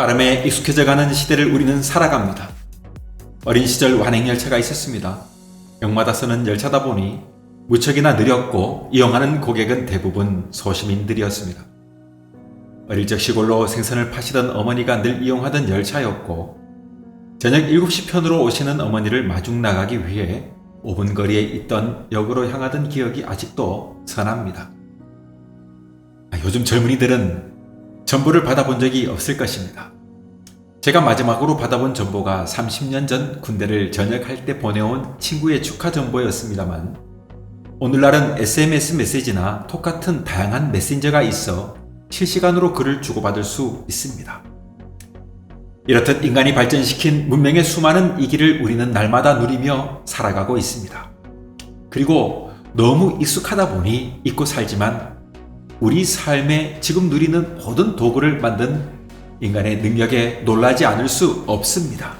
빠름에 익숙해져가는 시대를 우리는 살아갑니다. 어린 시절 완행열차가 있었습니다. 역마다 서는 열차다 보니 무척이나 느렸고 이용하는 고객은 대부분 소시민들이었습니다. 어릴 적 시골로 생선을 파시던 어머니가 늘 이용하던 열차였고 저녁 7시 편으로 오시는 어머니를 마중 나가기 위해 5분 거리에 있던 역으로 향하던 기억이 아직도 선합니다. 아, 요즘 젊은이들은 전보를 받아본 적이 없을 것입니다. 제가 마지막으로 받아본 전보가 30년 전 군대를 전역할 때 보내온 친구의 축하 전보였습니다만 오늘날은 SMS 메시지나 톡 같은 다양한 메신저가 있어 실시간으로 글을 주고받을 수 있습니다. 이렇듯 인간이 발전시킨 문명의 수많은 이기를 우리는 날마다 누리며 살아가고 있습니다. 그리고 너무 익숙하다 보니 잊고 살지만 우리 삶에 지금 누리는 모든 도구를 만든 인간의 능력에 놀라지 않을 수 없습니다.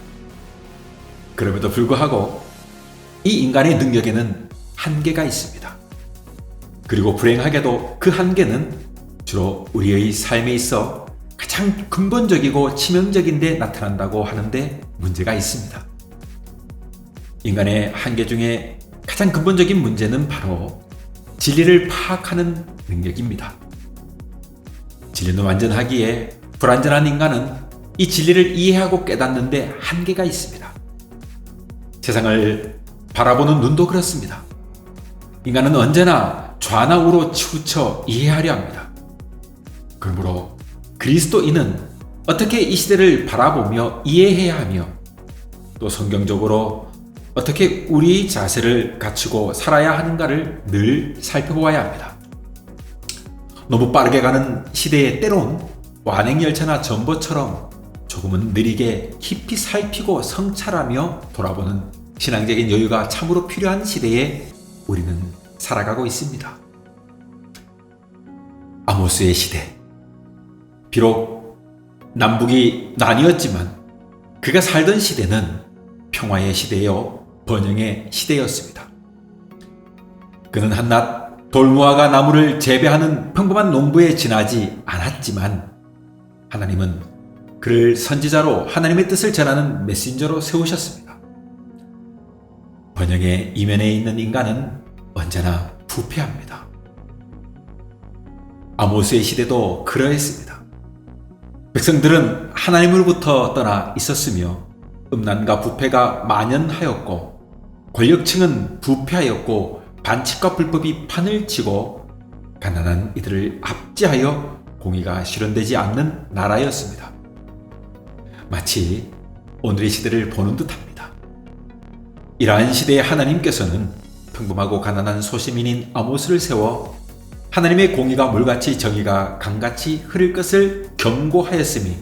그럼에도 불구하고 이 인간의 능력에는 한계가 있습니다. 그리고 불행하게도 그 한계는 주로 우리의 삶에 있어 가장 근본적이고 치명적인 데 나타난다고 하는데 문제가 있습니다. 인간의 한계 중에 가장 근본적인 문제는 바로 진리를 파악하는 능력입니다. 진리는 완전하기에 불완전한 인간은 이 진리를 이해하고 깨닫는데 한계가 있습니다. 세상을 바라보는 눈도 그렇습니다. 인간은 언제나 좌나 우로 치우쳐 이해하려 합니다. 그러므로 그리스도인은 어떻게 이 시대를 바라보며 이해해야 하며 또 성경적으로 어떻게 우리 자세를 갖추고 살아야 하는가를 늘 살펴보아야 합니다. 너무 빠르게 가는 시대에 때론 완행열차나 전보처럼 조금은 느리게 깊이 살피고 성찰하며 돌아보는 신앙적인 여유가 참으로 필요한 시대에 우리는 살아가고 있습니다. 아모스의 시대. 비록 남북이 나뉘었지만 그가 살던 시대는 평화의 시대요, 번영의 시대였습니다. 그는 한낱 돌무화과 나무를 재배하는 평범한 농부에 지나지 않았지만 하나님은 그를 선지자로 하나님의 뜻을 전하는 메신저로 세우셨습니다. 번영의 이면에 있는 인간은 언제나 부패합니다. 아모스의 시대도 그러했습니다. 백성들은 하나님으로부터 떠나 있었으며 음란과 부패가 만연하였고 권력층은 부패하였고 반칙과 불법이 판을 치고 가난한 이들을 압제하여 공의가 실현되지 않는 나라였습니다. 마치 오늘의 시대를 보는 듯합니다. 이러한 시대에 하나님께서는 평범하고 가난한 소시민인 아모스를 세워 하나님의 공의가 물같이 정의가 강같이 흐를 것을 경고하였음이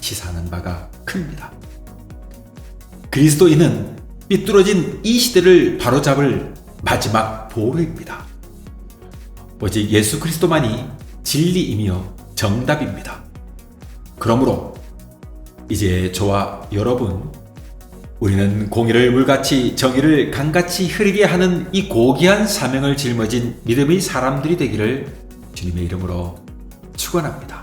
시사하는 바가 큽니다. 그리스도인은 삐뚤어진 이 시대를 바로잡을 마지막 보루입니다. 오직 예수 그리스도만이 진리이며 정답입니다. 그러므로 이제 저와 여러분 우리는 공의를 물같이 정의를 강같이 흐르게 하는 이 고귀한 사명을 짊어진 믿음의 사람들이 되기를 주님의 이름으로 축원합니다.